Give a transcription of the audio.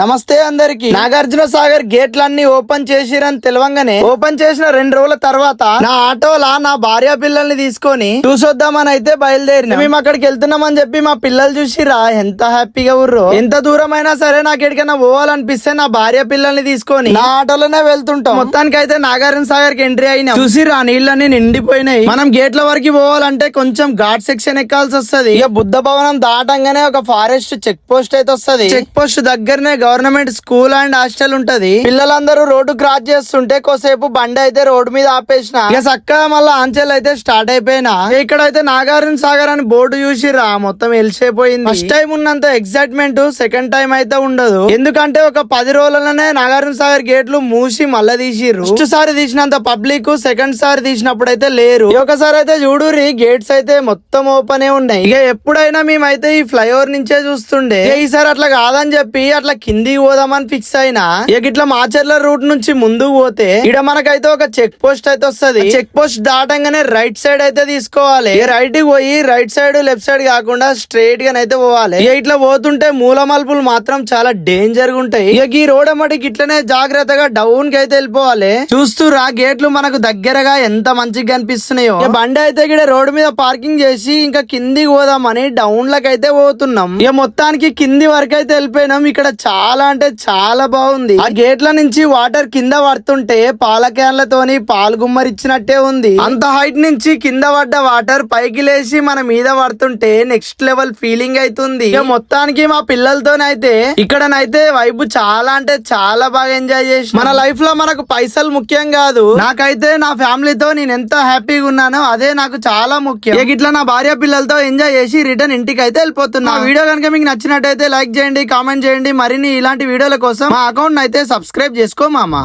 నమస్తే అందరికి. నాగార్జున సాగర్ గేట్లన్నీ ఓపెన్ చేసిరని తెలవంగానే ఓపెన్ చేసిన రెండు రోజుల తర్వాత నా ఆటోలా నా భార్య పిల్లల్ని తీసుకొని చూసొద్దామని అయితే బయలుదేరిన. మేము అక్కడికి వెళ్తున్నామని చెప్పి మా పిల్లలు చూసిరా ఎంత హ్యాపీగా ఉర్రో. ఎంత దూరం అయినా సరే నాకు ఎక్కడికైనా పోవాలనిపిస్తే నా భార్య పిల్లల్ని తీసుకొని నా ఆటోలోనే వెళ్తుంటాం. మొత్తానికి అయితే నాగార్జున సాగర్కి ఎంట్రీ అయినా. చూసిరా నీళ్ళన్నీ నిండిపోయినాయి. మనం గేట్ల వరకు పోవాలంటే కొంచెం ఘాట్ సెక్షన్ ఎక్కాల్సి వస్తది ఇక బుద్ధ భవనం దాటంగానే ఒక ఫారెస్ట్ చెక్ పోస్ట్ అయితే వస్తది. చెక్ పోస్ట్ దగ్గరనే గవర్నమెంట్ స్కూల్ అండ్ హాస్టల్ ఉంటది. పిల్లలందరూ రోడ్డు క్రాస్ చేస్తుంటే కోసేపు బండి అయితే రోడ్డు మీద ఆపేసిన. ఇక చక్కగా మళ్ళీ ఆంచెల్ అయితే స్టార్ట్ అయిపోయినా. ఇక్కడ అయితే నాగార్జున సాగర్ అని బోర్డు చూసిరా మొత్తం వెలిసిపోయింది ఫస్ట్ టైం ఉన్నంత ఎక్సైట్మెంట్ సెకండ్ టైం అయితే ఉండదు. ఎందుకంటే ఒక పది రోజులనే నాగార్జున సాగర్ గేట్లు మూసి మళ్ళీ తీసిర్రు. ఫస్ట్ సారి తీసినంత పబ్లిక్ సెకండ్ సారి తీసినప్పుడు అయితే లేరు. ఒకసారి అయితే చూడురి గేట్స్ అయితే మొత్తం ఓపెన్ ఉన్నాయి. ఇక ఎప్పుడైనా మేమైతే ఈ ఫ్లైఓవర్ నుంచే చూస్తుండే. ఈసారి అట్లా కాదని చెప్పి అట్లా కిందికి పోదామని ఫిక్స్ అయినా ఇక ఇట్లా మాచర్ల రూట్ నుంచి ముందుకు పోతే ఇక్కడ మనకైతే ఒక చెక్ పోస్ట్ అయితే వస్తది. చెక్ పోస్ట్ దాటంగానే రైట్ సైడ్ అయితే తీసుకోవాలి. రైట్కి పోయి రైట్ సైడ్ లెఫ్ట్ సైడ్ కాకుండా స్ట్రైట్గా అయితే పోవాలి. ఇక ఇట్లా పోతుంటే మూల మలుపులు మాత్రం చాలా డేంజర్గా ఉంటాయి. ఇక ఈ రోడ్ మటుకి ఇట్లనే జాగ్రత్తగా డౌన్కి అయితే వెళ్ళిపోవాలి. చూస్తురా గేట్లు మనకు దగ్గరగా ఎంత మంచిగా కనిపిస్తున్నాయో. బండి అయితే ఇక్కడ రోడ్ మీద పార్కింగ్ చేసి ఇంకా కిందికి పోదామని డౌన్ లకైతే పోతున్నాం. ఇక మొత్తానికి కింది వరకు అయితే వెళ్ళిపోయినాం. ఇక్కడ చాలా చాలా అంటే చాలా బాగుంది. ఆ గేట్ల నుంచి వాటర్ కింద పడుతుంటే పాల క్యాన్లతోని పాలు గుమ్మరిచ్చినట్టే ఉంది. అంత హైట్ నుంచి కింద పడ్డ వాటర్ పైకి లేచి మన మీద పడుతుంటే నెక్స్ట్ లెవెల్ ఫీలింగ్ అవుతుంది ఇక మొత్తానికి మా పిల్లలతోనైతే ఇక్కడనైతే వైబ్ చాలా అంటే చాలా బాగా ఎంజాయ్ చేసి మన లైఫ్లో మనకు పైసలు ముఖ్యం కాదు. నాకైతే నా ఫ్యామిలీతో నేను ఎంత హ్యాపీగా ఉన్నానో అదే నాకు చాలా ముఖ్యం. ఇట్లా నా భార్య పిల్లలతో ఎంజాయ్ చేసి రిటర్న్ ఇంటికి అయితే వెళ్ళిపోతున్నా వీడియో కనుక మీకు నచ్చినట్టయితే లైక్ చేయండి కామెంట్ చేయండి. మరిన్ని ఇలాంటి వీడియోల కోసం మా అకౌంట్ అయితే సబ్స్క్రైబ్ చేసుకో మామా.